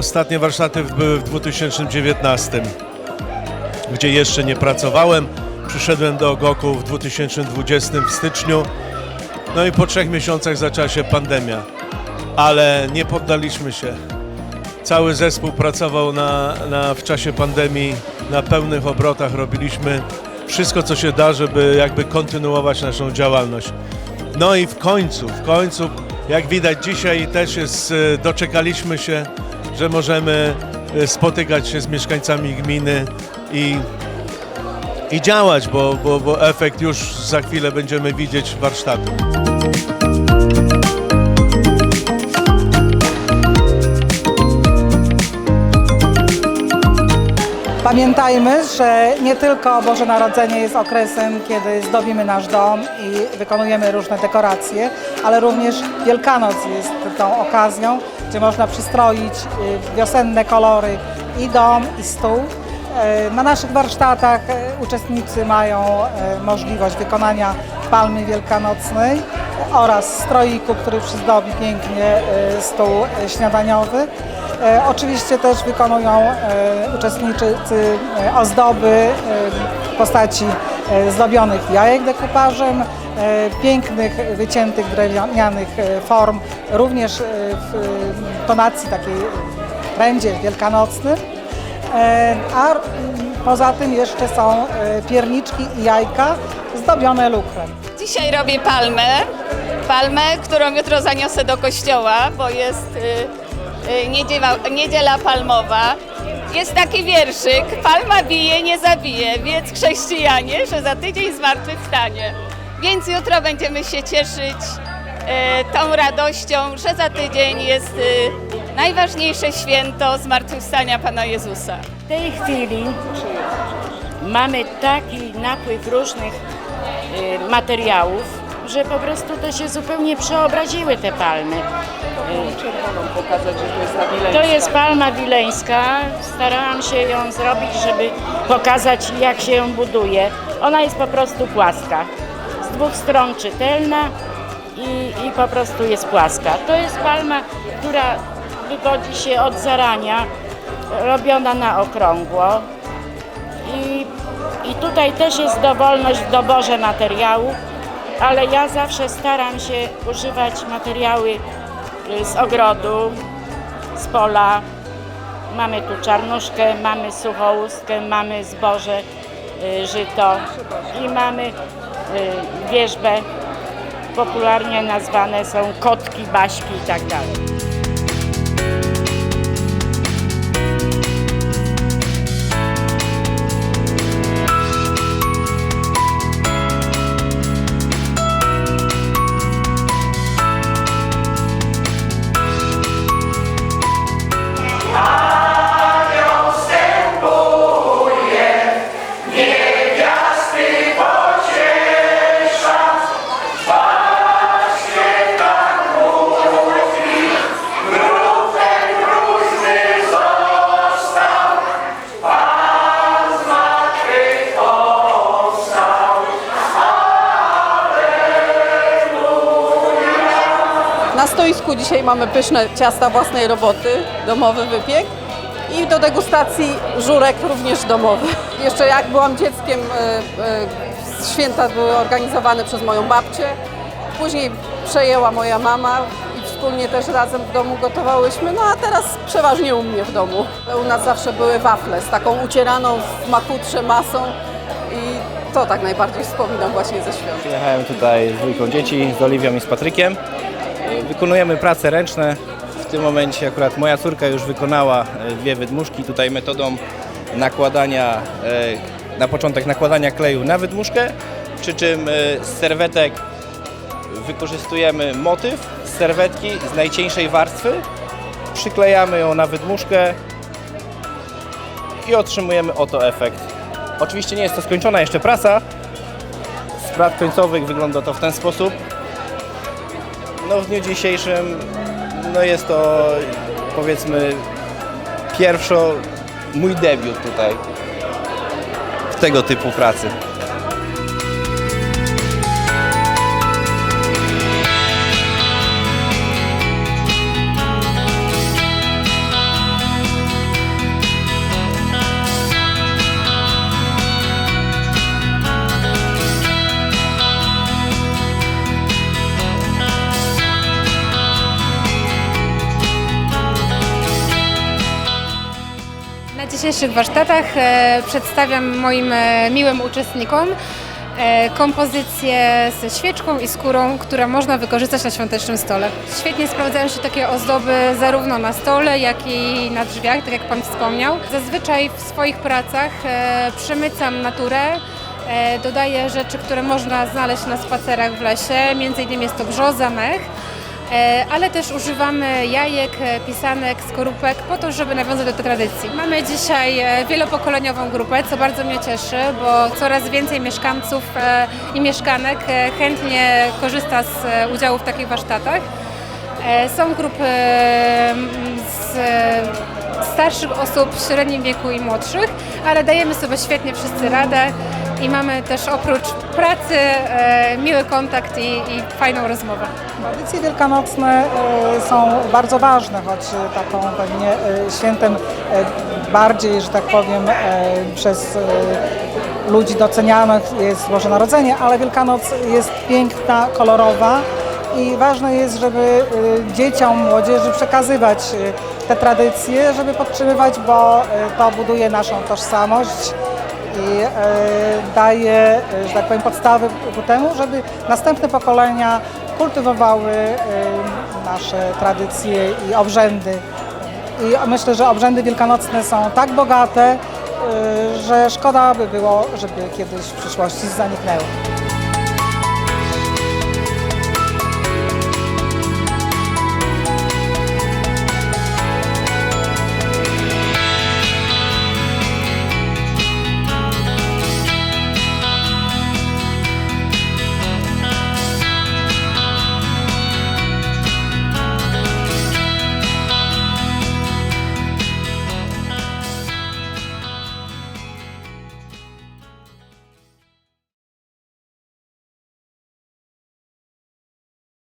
Ostatnie warsztaty były w 2019, gdzie jeszcze nie pracowałem. Przyszedłem do Goku w 2020 w styczniu. No i po trzech miesiącach zaczęła się pandemia, ale nie poddaliśmy się. Cały zespół pracował na, na, w czasie pandemii na pełnych obrotach. Robiliśmy wszystko, co się da, żeby jakby kontynuować naszą działalność. No i w końcu, w końcu, jak widać dzisiaj też jest, e, doczekaliśmy się, że możemy e, spotykać się z mieszkańcami gminy i, i działać, bo, bo, bo efekt już za chwilę będziemy widzieć w warsztatu. Pamiętajmy, że nie tylko Boże Narodzenie jest okresem, kiedy zdobimy nasz dom i wykonujemy różne dekoracje, ale również Wielkanoc jest tą okazją, gdzie można przystroić y, wiosenne kolory i dom, i stół. Y, Na naszych warsztatach y, uczestnicy mają y, możliwość wykonania palmy wielkanocnej oraz stroiku, który przyzdobi pięknie stół śniadaniowy. E, Oczywiście też wykonują e, uczestnicy e, ozdoby e, w postaci e, zdobionych jajek dekupażem, e, pięknych, wyciętych drewnianych e, form, również e, w e, tonacji takiej trendzie wielkanocnym. E, A poza tym jeszcze są e, pierniczki i jajka zdobione lukrem. Dzisiaj robię palmę. Palmę, którą jutro zaniosę do kościoła, bo jest y, y, niedziela, niedziela palmowa. Jest taki wierszyk, palma bije, nie zabije, więc chrześcijanie, że za tydzień zmartwychwstanie. Więc jutro będziemy się cieszyć y, tą radością, że za tydzień jest y, najważniejsze święto zmartwychwstania Pana Jezusa. W tej chwili mamy taki napływ różnych y, materiałów, że po prostu to się zupełnie przeobraziły te palmy. pokazać, że to jest. To jest palma wileńska. Starałam się ją zrobić, żeby pokazać jak się ją buduje. Ona jest po prostu płaska. Z dwóch stron czytelna i, i po prostu jest płaska. To jest palma, która wywodzi się od zarania, robiona na okrągło. I, I tutaj też jest dowolność w doborze materiału, ale ja zawsze staram się używać materiały y, z ogrodu, z pola. Mamy tu czarnuszkę, mamy suchołustkę, mamy zboże, y, żyto i mamy y, wierzbę. Popularnie nazwane są kotki, baśki i tak dalej. Stoisku dzisiaj mamy pyszne ciasta własnej roboty, domowy wypiek i do degustacji żurek również domowy. Jeszcze jak byłam dzieckiem, e, e, święta były organizowane przez moją babcię. Później przejęła moja mama i wspólnie też razem w domu gotowałyśmy, no a teraz przeważnie u mnie w domu. U nas zawsze były wafle z taką ucieraną w makutrze masą i to tak najbardziej wspominam właśnie ze świąt. Przyjechałem tutaj z dwójką dzieci, z Oliwią i z Patrykiem. Wykonujemy prace ręczne. W tym momencie akurat moja córka już wykonała e, dwie wydmuszki tutaj metodą nakładania, e, na początek nakładania kleju na wydmuszkę, przy czym e, z serwetek wykorzystujemy motyw z serwetki z najcieńszej warstwy, przyklejamy ją na wydmuszkę i otrzymujemy oto efekt. Oczywiście nie jest to skończona jeszcze praca, z prac końcowych wygląda to w ten sposób. No w dniu dzisiejszym no jest to powiedzmy pierwszo mój debiut tutaj w tego typu pracy. Dzisiejszych warsztatach e, przedstawiam moim e, miłym uczestnikom e, kompozycję ze świeczką i skórą, która można wykorzystać na świątecznym stole. Świetnie sprawdzają się takie ozdoby zarówno na stole, jak i na drzwiach, tak jak Pan wspomniał. Zazwyczaj w swoich pracach przemycam naturę, dodaję rzeczy, które można znaleźć na spacerach w lesie, między innymi jest to brzoza, mech. E, ale też używamy jajek, e, pisanek, skorupek po to, żeby nawiązać do tej tradycji. Mamy dzisiaj e, wielopokoleniową grupę, co bardzo mnie cieszy, bo coraz więcej mieszkańców i mieszkanek chętnie korzysta z udziału w takich warsztatach. Są grupy e, m, z starszych osób w średnim wieku i młodszych, ale dajemy sobie świetnie wszyscy radę i mamy też oprócz pracy e, miły kontakt i, i fajną rozmowę. Tradycje wielkanocne e, są bardzo ważne, choć e, taką pewnie e, świętem e, bardziej, że tak powiem, e, przez e, ludzi docenianych jest Boże Narodzenie, ale Wielkanoc jest piękna, kolorowa i ważne jest, żeby e, dzieciom, młodzieży przekazywać e, te tradycje, żeby podtrzymywać, bo e, to buduje naszą tożsamość i e, daje, e, że tak powiem, podstawy ku temu, żeby następne pokolenia kultywowały e, nasze tradycje i obrzędy. I myślę, że obrzędy wielkanocne są tak bogate, że szkoda by było, żeby kiedyś w przyszłości zaniknęły.